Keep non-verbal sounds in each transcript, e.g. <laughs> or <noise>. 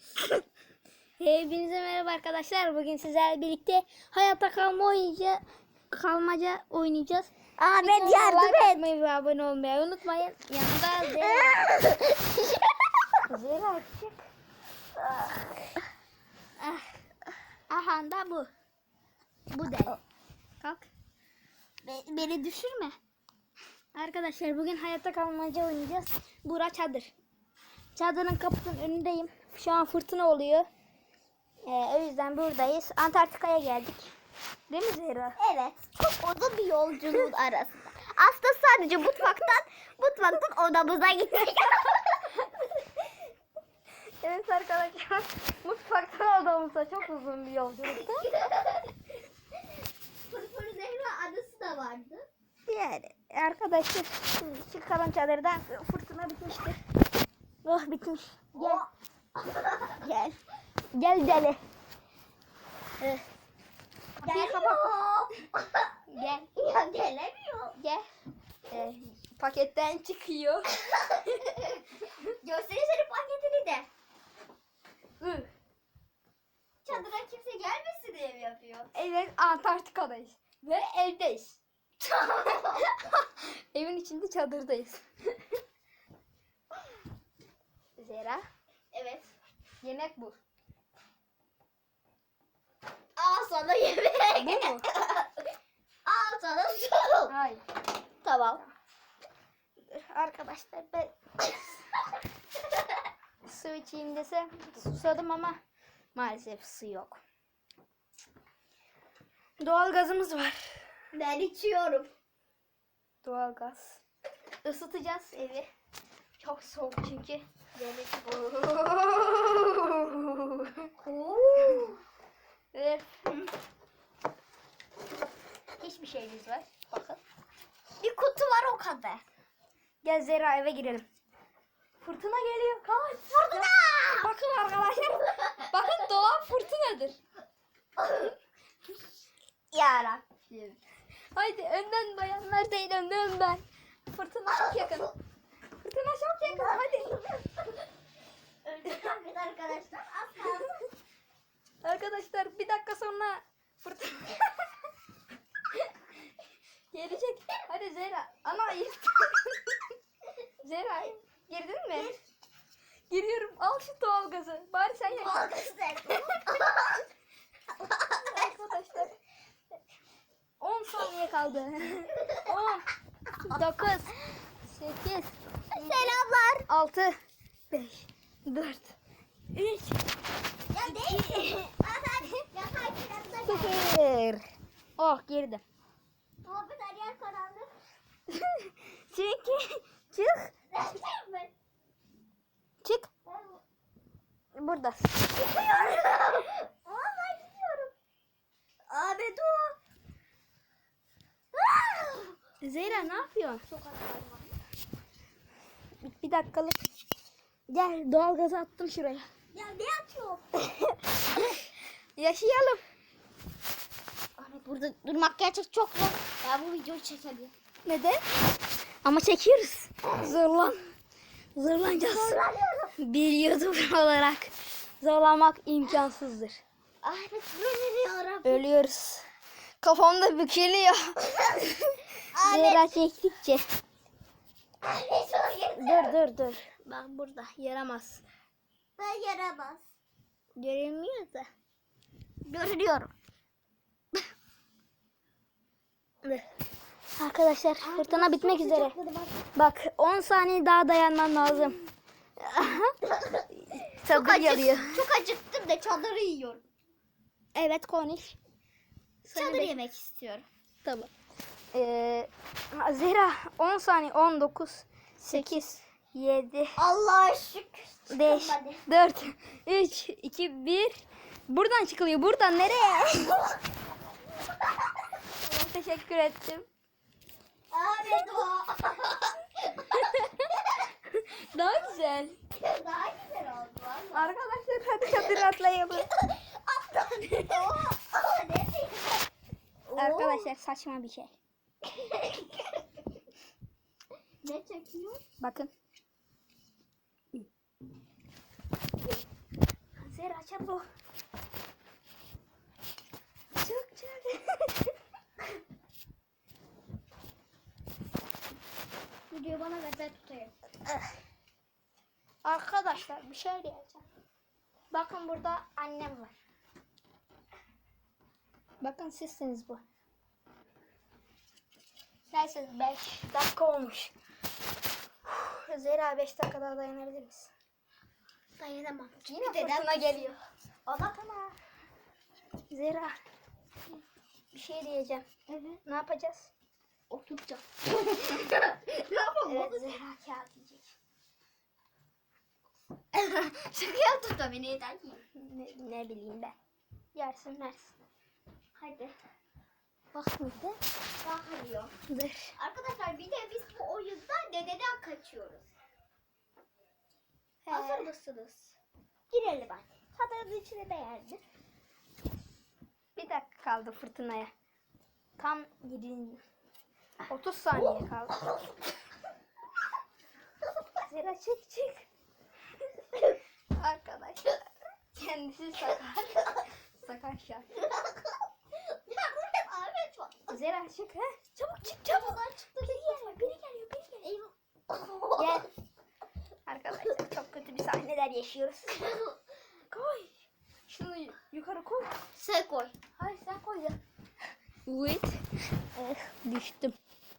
<laughs> Hepinize merhaba arkadaşlar. Bugün sizlerle birlikte hayatta kalma oynayacağız. Kalmaca oynayacağız. Ahmet Lütfen yardım like et. ve abone olmayı unutmayın. Yanında Zehra. Zehra. Ah. Aha da bu. Bu de. Kalk. Be- beni düşürme. Arkadaşlar bugün hayatta kalmaca oynayacağız. Bura çadır. Çadırın kapısının önündeyim. Şu an fırtına oluyor. Ee, o yüzden buradayız. Antarktika'ya geldik. Değil mi Zehra? Evet. Çok uzun bir yolculuğun <laughs> arasında. Aslında sadece mutfaktan mutfaktan odamıza gittik. <laughs> Evet arkadaşlar. Mutfaktan odamıza çok uzun bir yolculuktu. Fırfır Zehra adası da vardı. Yani arkadaşlar şimdi çıkalım çadırdan. Fırtına bitmiştir. Oh bitmiş. Gel. Gel. Gel deli. Evet. Kapıyı kapat. Gel. Ya gelemiyor. Gel. Ee, paketten çıkıyor. <laughs> Göstersene paketini de. Üh. Çadıra kimse gelmesin diye mi yapıyor? Evet Antarktika'dayız. Ve evdeyiz. <laughs> Evin içinde çadırdayız. <laughs> Zera. evet. Yemek bu. Al sana yemek. Bu mu? <laughs> Al sana su. Hayır. Tamam. Arkadaşlar ben <laughs> su içeyim desem susadım ama maalesef su yok. Doğal gazımız var. Ben içiyorum. Doğal gaz. Isıtacağız evi. Çok soğuk çünkü. Hiçbir şeyimiz var. Bakın. Bir kutu var o kadar. Gel Zehra eve girelim. Fırtına geliyor. Kaç. Fırtına! Bakın arkadaşlar. Bakın dolap fırtınadır. Yarabbim. Haydi önden bayanlar değil önden ben. Fırtına çok yakın. Fırtına çok yakın hadi. Öldüreceğim arkadaşlar. Az kaldı. Arkadaşlar bir dakika sonra fırtına <laughs> gelecek. Hadi Zehra. Ana. <laughs> Zehra girdin mi? Giriyorum. Al şu doğalgazı. Bari sen yak. <laughs> Arkadaşlar. Arkadaşlar. 10 saniye kaldı. 10 9 8 Selamlar. 6 5 4 3 Ya değil. Hadi yatak kirazda gel. 0 Oh girdim. Muhabbet her yer karanlık. <laughs> Çünkü çık çık burada. gidiyorum. Vallahi gidiyorum. Abi dur. Zehra ne yapıyorsun? Bir dakikalık. Gel doğalgazı attım şuraya. Ya ne atıyorsun? <laughs> Yaşayalım. Ahmet burada durmak gerçek çok zor. Ya bu videoyu çekemiyorum. Neden? Ama çekiyoruz. Zorlan. Zorlanacağız. Zorlanıyorum. Bir YouTuber olarak zorlamak imkansızdır. Böyle Ölüyoruz. Kafamda bükülüyor. <laughs> Zehra çektikçe. Dur dur dur. Bak burada yaramaz. Ben yaramaz. Görünmüyor da. Görünüyorum. <laughs> Dur. Arkadaşlar fırtına bitmek üzere. Bak 10 saniye daha dayanmam lazım. <laughs> Çok, acık, çok acıktım da çadırı yiyorum. Evet konuş. Çadır yemek istiyorum. Tamam. Ee, Zehra 10 saniye 19 8 7 Allah'a şükür. 5 Çıkamadı. 4 3 2 1 Buradan çıkılıyor. Buradan nereye? <laughs> Teşekkür ettim. Ahmet <laughs> o. Daha güzel. Daha güzel oldu valla. Arkadaşlar hadi çadır atlayalım. <laughs> Arkadaşlar saçma bir şey. Ne çekiyor? Bakın. çabuk. Çok çabuk. Videoyu bana ver ben tutayım. Arkadaşlar bir şey diyeceğim. Bakın burada annem var. Bakın sizsiniz bu. Neyse 5 dakika olmuş. Zehra 5 dakika daha dayanabilir misin? Dayanamam. Yine Dedem fırtına geliyor. Allah tamam. Zehra bir şey diyeceğim. Evet. Ne yapacağız? Oturacağım. <laughs> ne yapalım? Evet Zehra kağıt yiyecek. <laughs> Şaka yaptım neyden yiyeyim. Ne, ne bileyim ben. Yersin versin. Hadi. Bak bir de. Bağırıyor. Dur. Arkadaşlar bir de biz bu oyunda dededen kaçıyoruz. He. Hazır mısınız? Girelim hadi. Çadırın içine beğendi. Bir dakika kaldı fırtınaya. Tam 7 30 saniye kaldı. <laughs> Zira çık çık. Arkadaşlar. Kendisi sakar. <laughs> sakar şarkı. Zira çık ha. Çabuk çık çabuk. Buradan çıktı. Biri geliyor biri geliyor biri geliyor. Eyvah. Gel. Arkadaşlar çok kötü bir sahneler yaşıyoruz. Koy. Şunu yukarı koy. Sen koy. Hayır sen koy ya. Evet. Eh, düştüm.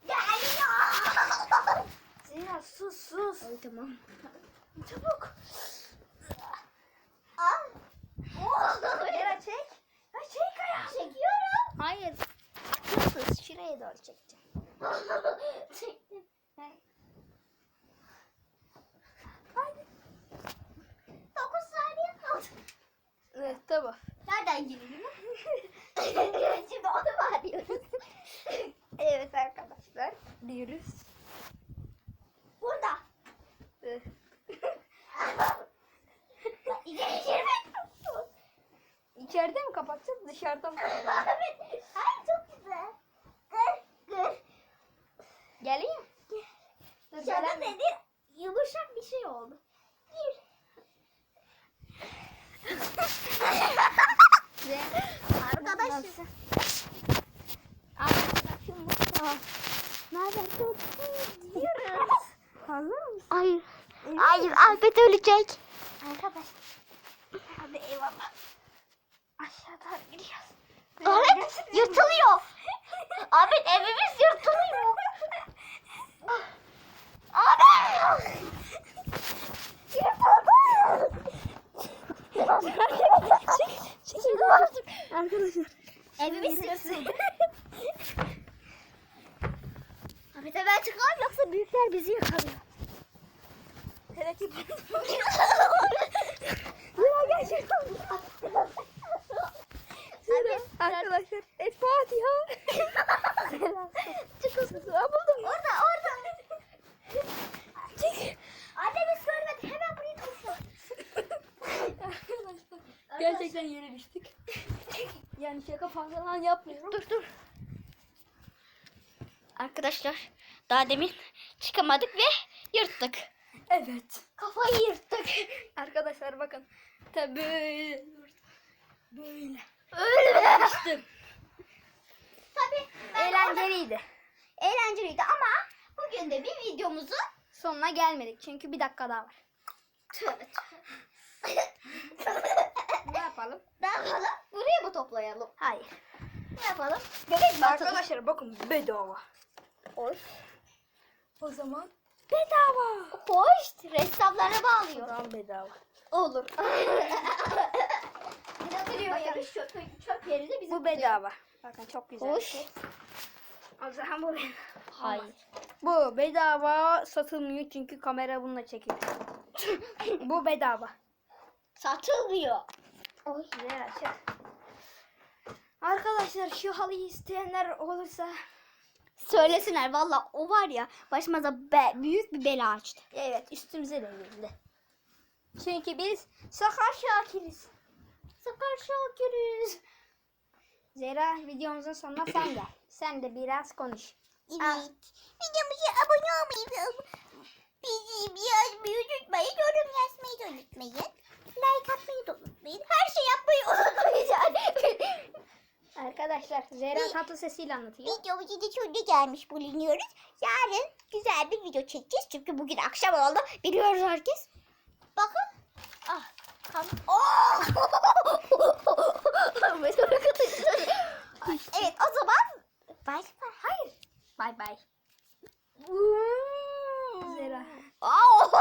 Geliyor. Zira sus sus. Ay tamam. Çabuk. Al. Zira çek. Ha, çek ayağı. Çekiyorum. Hayır. Şuraya doğru çekeceğim. Çektim. Haydi. 9 saniye kaldı. Evet tamam. Nereden girelim? Şimdi onu mu arıyoruz? Evet arkadaşlar. Diyoruz. Burada. İçeri girmek. İçeride mi kapatacağız dışarıda mı? Evet. Ay çok güzel. Gır gır. Geleyim. Dışarıda dedi yumuşak bir şey oldu. Gir. Arkadaşım. Arkadaşım bu. Aa, Ne haber? Çok Gidiyoruz. Hazır mısın? Hayır. Hayır Ahmet ölecek. Arkadaş. Hadi eyvallah. Aşağıda gidiyoruz. Ahmet yırtılıyor. Ahmet evimiz yırtılıyor. Arkadaşlar. Evimiz yırtılıyor. Ahmet hemen çıkalım yoksa büyükler bizi yakalıyor. Hele ki. <laughs> Arkadaşlar. Yani şaka falan yapmıyorum. Dur dur. Arkadaşlar daha demin çıkamadık ve yırttık. Evet. Kafayı yırttık. <laughs> Arkadaşlar bakın. Tabii böyle. Böyle. Öyle Düştüm. Tabii Eğlenceliydi. eğlenceliydi ama bugün de bir videomuzu Sonuna gelmedik çünkü bir dakika daha var. Tövbe Ne yapalım? ne yapalım? Buraya mı toplayalım? Hayır. Ne yapalım? Bebek mi? Arkadaşlar bakın bedava. Hoş. O zaman bedava. Hoş. Ressamlara O bağlıyor. zaman bedava. Olur. <laughs> İnanılıyor ya. Çöp, çöp yerinde bizi Bu bedava. Bakın çok güzel. Hoş. şey. O zaman bu bedava. Hayır. Bu bedava satılmıyor çünkü kamera bununla çekiyor. <laughs> bu bedava. Satılmıyor. Oy. Ne açar? Arkadaşlar şu halıyı isteyenler olursa Söylesinler valla o var ya başımıza be- büyük bir bela açtı. evet üstümüze de geldi. Çünkü biz Sakar Şakir'iz. Sakar Şakir'iz. Zera videomuzun sonuna sen gel. Sen de biraz konuş. Evet. Videomuza abone olmayı bizi yazmayı unutmayın. Yorum yazmayı da unutmayın. Like atmayı da unutmayın. Her arkadaşlar. Zehra tatlı sesiyle anlatıyor. Videomuza da sonuna gelmiş bulunuyoruz. Yarın güzel bir video çekeceğiz. Çünkü bugün akşam oldu. Biliyoruz herkes. Bakın. Ah. Kam oh! <laughs> evet o zaman bay bay. Hayır. Bay bay. Zehra. Oh!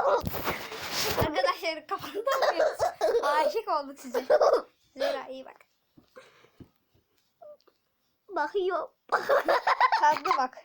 Arkadaşlar kafamda mıyız? Aşık olduk size. <laughs> Zehra iyi bak. Bakıyor. Tatlı bak.